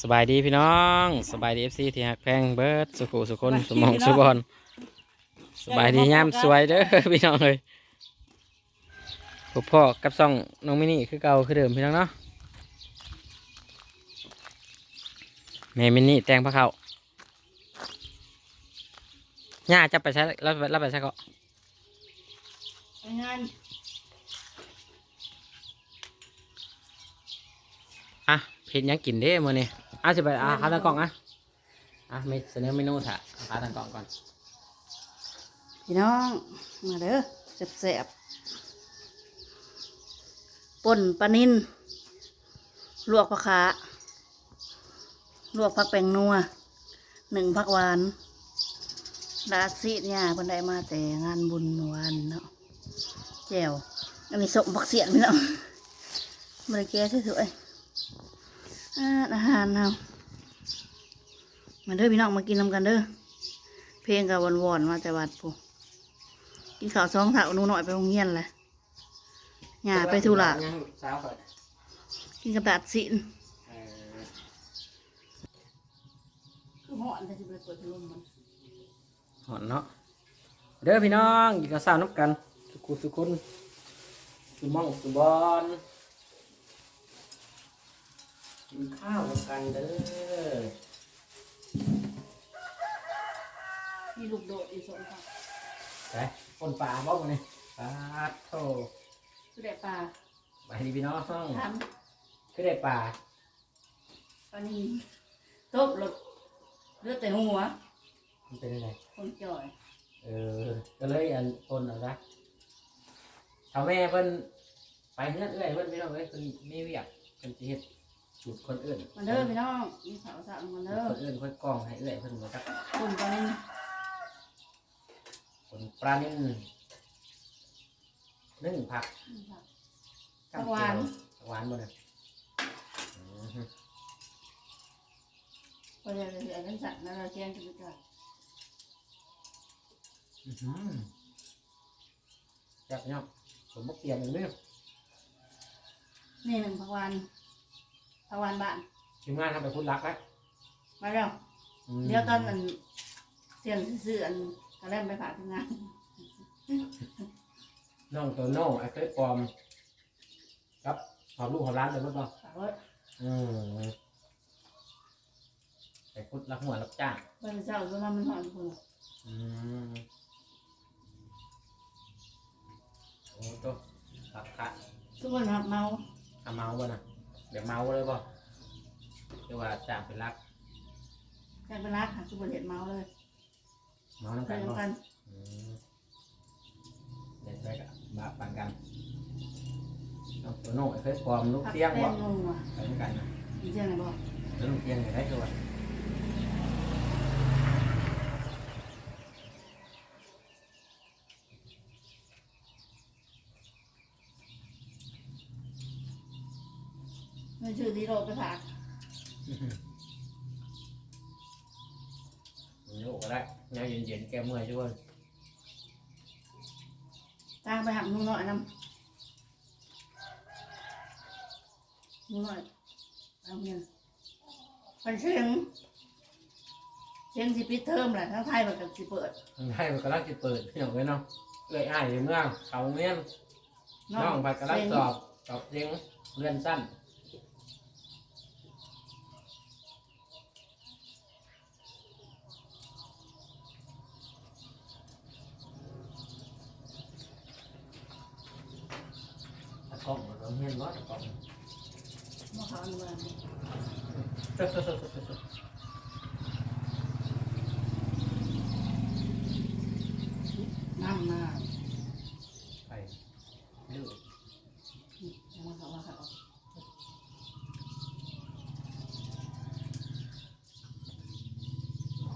สบายดีพี่น้องสบายดีเอฟซีที่หักแพงเบิร์ดสุขุสุคนสมองสุบอลสบายดีย่ามสวยเด้อพี่น้องเลยพวกพ่อกับซ่องน้องมินี่คือเก่าคือเดิมพี่น้องเนาะแม่มินี่แต่งพระเขาย่าจะไปใช้แล้วแล้วไปใช้ก็ไปงานอะเห็นยังกินเด้มื่อนี้ อะสิไปอะหาทางกล่องอะอะไม่เสนอเมนูถ่ะหาทางกล่องก่อนพี่น้องมาเด้อแซ่บๆป่นปลานินลวกผักขาลวกผักแป้งนัวหนึ่งผักหวานลาดซีดเนี่ยเพิ่นได้มาแต่งานบุญเมื่อวานเนาะแจ่วอันนี้สมผักเสียนพี่น้องบริแกสวยๆ อาอาหารเนาะมาเด้อพี่น้องมากินนำกันเด้อ เพลงกับวอนๆมาแต่วัดปูกินข้าวซองถาหนูหน่อยไปโรงเรียนเลยหย่าไปธุระยังสาวก่อนกินกับดาดสินเออคือหอนแต่สิไปเปิดพัดลมมันหอนเนาะ เด้อพี่น้องกินข้าวสาวน้ำกัน สุขุสุคนสุมองสุบอน กินข้าวน้ำกันเด้อมีลูกโดดอีกสองค่ะไปคนป่าบ้องนี่ปลาโถคือได้ปลาไปดีพี่น้องทคือได้ปลาำปลานีตบหลดเลือดแต่หัวมันเป็นยังไงคนจ่อยเออก็เลยอันคนเอาละชาวแม่เพิ่นไปเฮือนเอื้อยเพิ่นพี่น้องเอ้ยเพิ่นมีเวียกเพิ่นสิเฮ็ด สูตรคนอื่นมาเด้อพี่น้องมีข้าวสารมาเด้อคนอื่นเพิ่นกล้องให้เอื้อยเพิ่นมาจักคนปลานินคนปลานิ่นนึ่งผักผักหวานผักหวานบ่เนี่ยอือฮึพอจะเสียกันสั่นแล้วเราแจ้งกันไปก่อนอื้อหือจับเนาะผมบ่เปลี่ยนอย่างนี้นี่หนึ่งผักหวาน ผักหวานบ้านทีมงานทำไปพุดรักแล้วมาแล้วอืมเดี๋ยวตอนอันเสียงซื่อๆอันกระเล่มไปผ่าทำงานน้องโตโน่ไอ้เคยปลอมครับหอบลูกหอบร้านเลยมั้งป่ะฝากไว้อืมไปพุดรักหัวรับจ้างเมื่อเช้าตัวนั้นมันหอนคุณอืมโอ้ตัวผักคะทุกคนครับเมาทำเมาบ่น่ะ เดี๋ยวเมาเลยป่ะเรียกว่าจ้างเป็นรักแค่เป็นรักค่ะทุกคนเห็นเมาเลยเมาน้ำเคกันยป่ะกันอืมเด็ดไปกับบาปปันกันน้องโตโน่ไอ้เคยปลอมลูกพักเสียงแป้บ่งงงว่ะไปด้วยกันนะอีเจ้าไหนบอกแล้วลูกเสียงอยู่ได้คือว่า มันชื่อดีโรไปผ่า ลูกก็ได้แนว เย็นๆแก้เมื่อยช่วยตางไปหักนุ่งหน่อยน้ำนุ่งหน่อยเอาเงินมันเสียงเสียงสิปิดเทอมแหละทั้งไทยมันกับสิเปิดทางไทยมันกำลังจะเปิดอย่างไว้เนาะเลยอ้ายอยู่เมืองเขาเมียนน้องไปกำลังสอบสอบเสียงเรียนสั้นตะ กล้องเราเมียนว่าตะกล้องมาเขาอันว่าน้ำมาไปดื้อมาเขามาเขา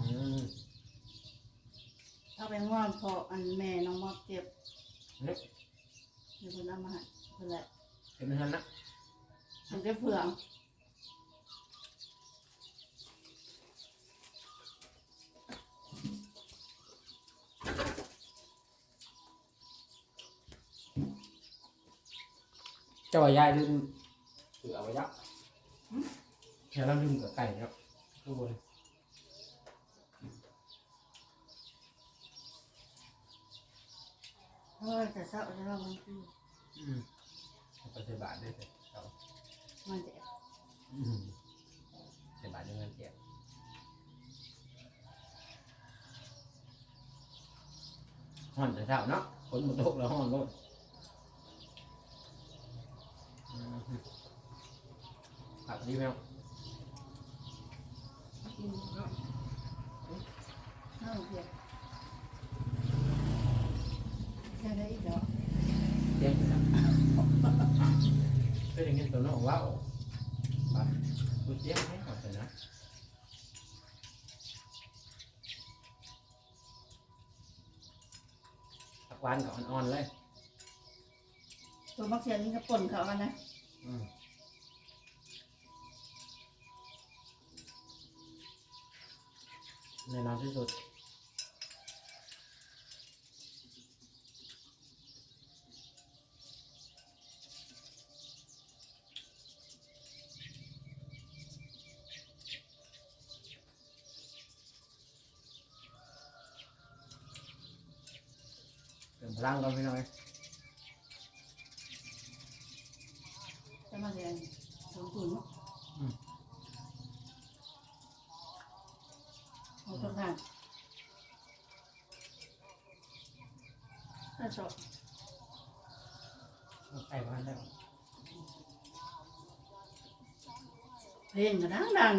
อืมถ้าไปง่วงพออันแม่น้องมอดเก็บนี่เดี๋ยวคนเอามาให้ นแหละเป็นทันนะมันก็เผืองเจ้าว่ายายลืมถือเอาไว้ยักแค่เราลืมกับไก่ครับข้างบนเพราะว่าจะเศร้าจะเล่ามันคืออืมเอาไป ใส่บาทด้วยเถอะเอามันจะอืมใส่บาทด้วยเงินเจ็บห่อนแต่เช้าเนาะฝนมันตกแล้วห่อนโลดอืมผักดีไหมครับกินเนาะน่าเกลียดแค่ได้อีกเนาะเจ๊งครับ ก็อย่างนี้ตัวน้องว้าวไปดูเจ๊งให้ก่อนเลยนะผักหวานกับอ่อนๆเลยตัวมักเสียนี่ก็ป่นเขากันนะอืมแน่นอนที่สุด เติมพลังก่อนพี่น้อยจะมาเรียนสองตุนเนาะอืมเอาต้นทางถ้าชอบเอาไก่บ้านได้ปะเพลงก็ดังดัง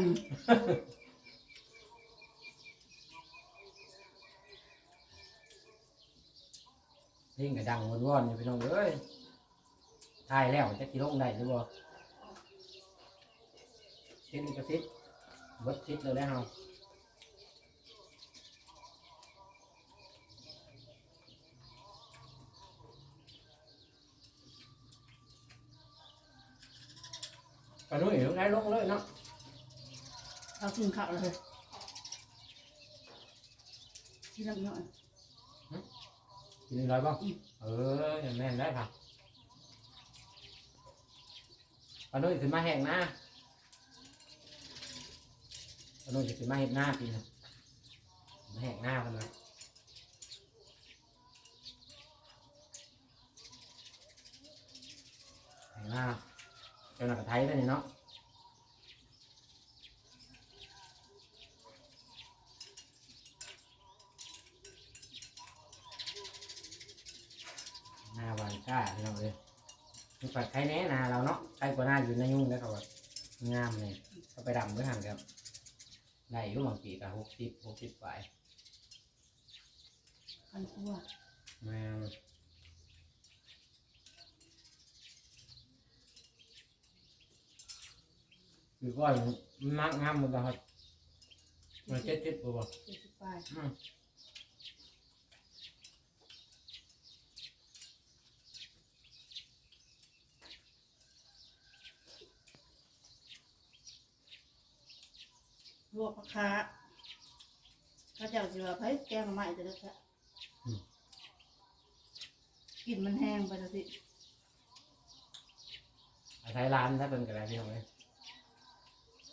เพลงก็ดังวนๆอยู่พี่น้องเอ้ยทายแล้วจะกี่ลงได้หรือบ่เช่นกระซิบเบิดซิดเลยแล้วเฮาปลาหนุ่ยลงได้ลงเลยเนาะเอาขึ้นเขาเลยที่ลำน้อย กินอะไรบ้างเอออย่างแม่นได้ค่ะปลานุ่ยขึ้นมาแหงหน้าปลานุ่ยจะขึ้นมาเห็ดหน้าปีนะมาแหงหน้ากันเลยแหงหน้าเจ้าหน้ากระไทยได้นี่เนาะหน้าหวานกล้าพี่น้องเลยมี ผัดไข่แน่นาเราเนาะไข่กว่าหน้าอยู่ในยุ่งได้เขาว่างามเลยเขาไปดำด้วยหันครับได้อยู่บางปีกับหกสิบหกสิบฝ่ายคันทั่วแม่งคือก้อยมันมักงามหมดแล้วครับมันเจ็ดเจ็ดตัวบ่เจ็ดสิบปลาย อืม ลวกผักขาเขาเจ้าสิว่าไผแกงหน่อไม้จะได้แค่กลิ่นมันแห้งไปแล้วสิอาไทยร้านถ้าเป็นกระไรพี่น้องเลย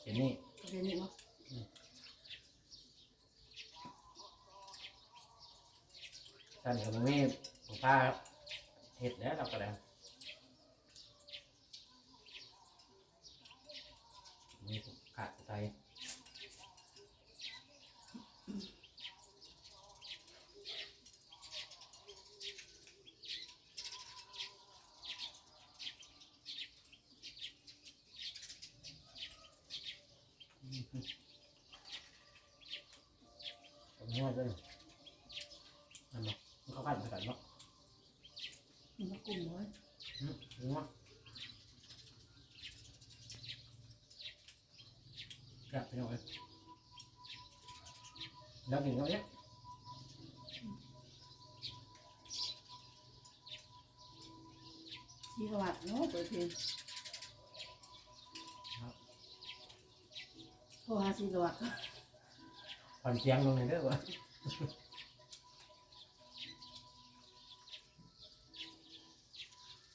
เห็นนี่ประเด็นนี้มั้งท่านกับมีผมพาเห็ดแล้วเราก็ได้มีขาดไท ยผมนวดด้วยนั่นเนาะมันเข้ากันไปกันเนาะมันก็กลุ่มเลยอืมนวดกลับไปหน่อยแล้วกินเขาเนี่ยที่กวัดเนาะเปิดเพลงโทรหาสีกวัด ผ่อนเสียงลงหน่อยเด้อวะ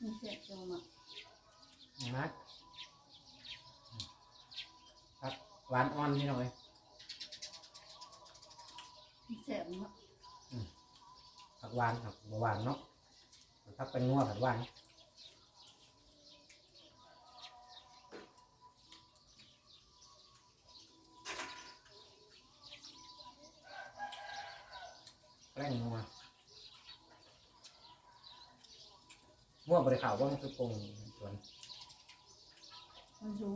นี่เสร็จจังมามาไปหวานอ่อนพี่น้องเอ้ยแซ่บเนาะผักหวานผักบ่หวานเนาะผักเป็นงัวผักหวาน แกล้งงัวงัวบริขาวว่ามันคือปรุงส่วนมันสูง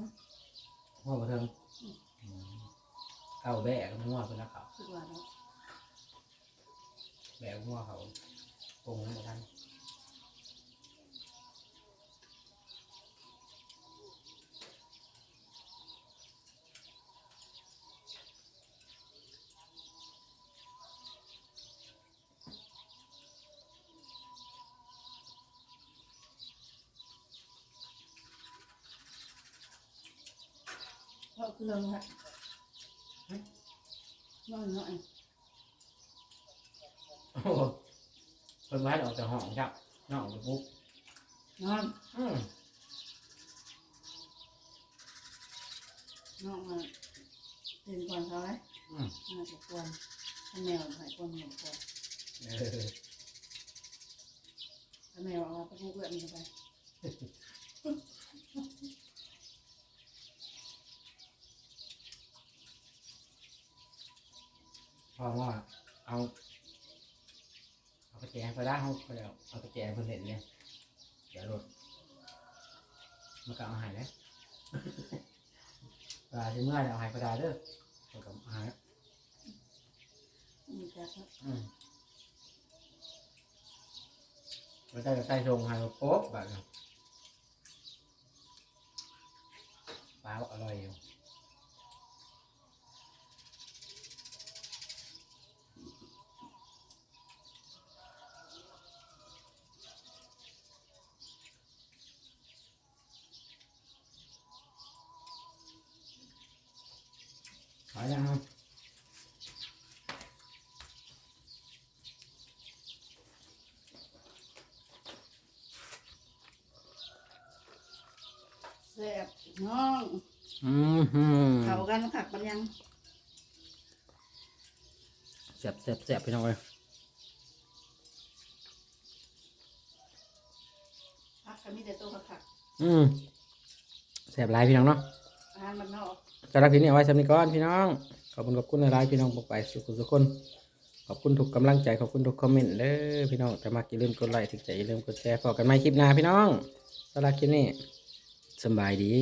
งัวบะเทิงอืมเก้าแบะกับงัวเป็นละเขาคือว่าเนาะแบะงัวเขาปรุงเหมือน กันเพราะเครื่องฮะน้อยน้อยโอ้โหเพิ่นมาให้ออกจากห้องค เอาเอาไปแจกเพิ่นเห็นเนี่ยเดี๋ยวรถมันก็เอาใหายเลยปลาที่เมื่อเนี่ยเอาใหายปลาเด้อเอากับอาหารมีแต่ก็อืมมันได้ใส่ทรงใหายโป๊บแบบนี้ปลาอร่อยอยู่ายยังครับแซ่บน้องอืมฮึเขากันขักปันยังเสียบเสียบเสียบพี่น้องเลยพักกันมีแต่ตัวขักอืมเสียบหลายพี่น้องเนาะอาหารมันนอก สำหรับพี่นี่เอาไว้สำนี้ก่อนพี่น้อง ขอบคุณขอบคุณหลายพี่น้องบอกไปสุขสุขคน ขอบคุณทุกกำลังใจ ขอบคุณทุกคอมเมนต์เด้อพี่น้องแต่มากอย่าลืมกดไลค์ถึงใจอย่าลืมกดแชร์พอกันไหมคลิปหน้าพี่น้องสำหรับคลิปนี้สบายดี